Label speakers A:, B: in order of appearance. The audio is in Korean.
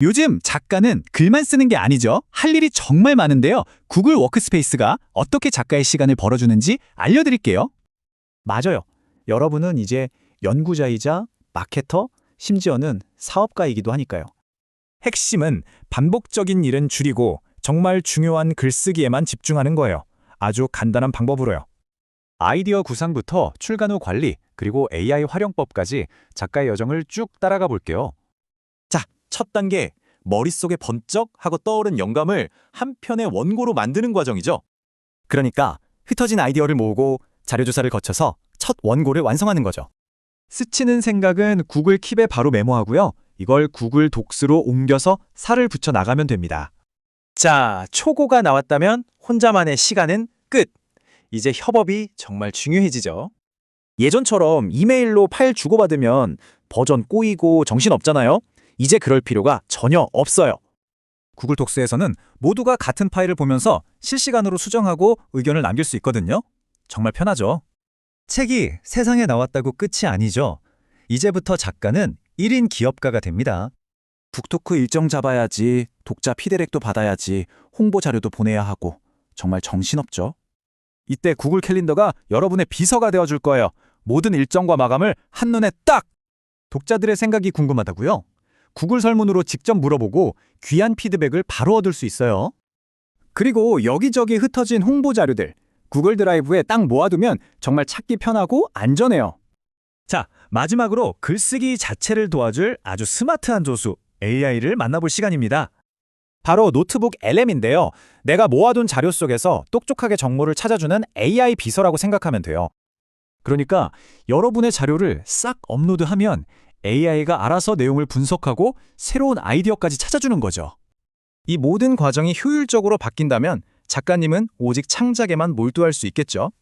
A: 요즘 작가는 글만 쓰는 게 아니죠. 할 일이 정말 많은데요. 구글 워크스페이스가 어떻게 작가의 시간을 벌어주는지 알려드릴게요.
B: 맞아요. 여러분은 이제 연구자이자 마케터, 심지어는 사업가이기도 하니까요. 핵심은 반복적인 일은 줄이고 정말 중요한 글쓰기에만 집중하는 거예요. 아주 간단한 방법으로요. 아이디어 구상부터 출간 후 관리, 그리고 AI 활용법까지 작가의 여정을 쭉 따라가 볼게요. 자, 첫 단계. 머릿속에 번쩍 하고 떠오른 영감을 한 편의 원고로 만드는 과정이죠. 그러니까 흩어진 아이디어를 모으고 자료 조사를 거쳐서 첫 원고를 완성하는 거죠. 스치는 생각은 구글 킵에 바로 메모하고요. 이걸 구글 독스로 옮겨서 살을 붙여 나가면 됩니다. 자, 초고가 나왔다면 혼자만의 시간은 끝. 이제 협업이 정말 중요해지죠. 예전처럼 이메일로 파일 주고받으면 버전 꼬이고 정신없잖아요. 이제 그럴 필요가 전혀 없어요. 구글 독스에서는 모두가 같은 파일을 보면서 실시간으로 수정하고 의견을 남길 수 있거든요. 정말 편하죠. 책이 세상에 나왔다고 끝이 아니죠. 이제부터 작가는 1인 기업가가 됩니다. 북토크 일정 잡아야지, 독자 피드백도 받아야지, 홍보 자료도 보내야 하고 정말 정신없죠. 이때 구글 캘린더가 여러분의 비서가 되어줄 거예요. 모든 일정과 마감을 한눈에 딱! 독자들의 생각이 궁금하다고요? 구글 설문으로 직접 물어보고 귀한 피드백을 바로 얻을 수 있어요. 그리고 여기저기 흩어진 홍보 자료들, 구글 드라이브에 딱 모아두면 정말 찾기 편하고 안전해요. 자, 마지막으로 글쓰기 자체를 도와줄 아주 스마트한 조수, AI를 만나볼 시간입니다. 바로 노트북 LM인데요. 내가 모아둔 자료 속에서 똑똑하게 정보를 찾아주는 AI 비서라고 생각하면 돼요. 그러니까 여러분의 자료를 싹 업로드하면 AI가 알아서 내용을 분석하고 새로운 아이디어까지 찾아주는 거죠. 이 모든 과정이 효율적으로 바뀐다면 작가님은 오직 창작에만 몰두할 수 있겠죠.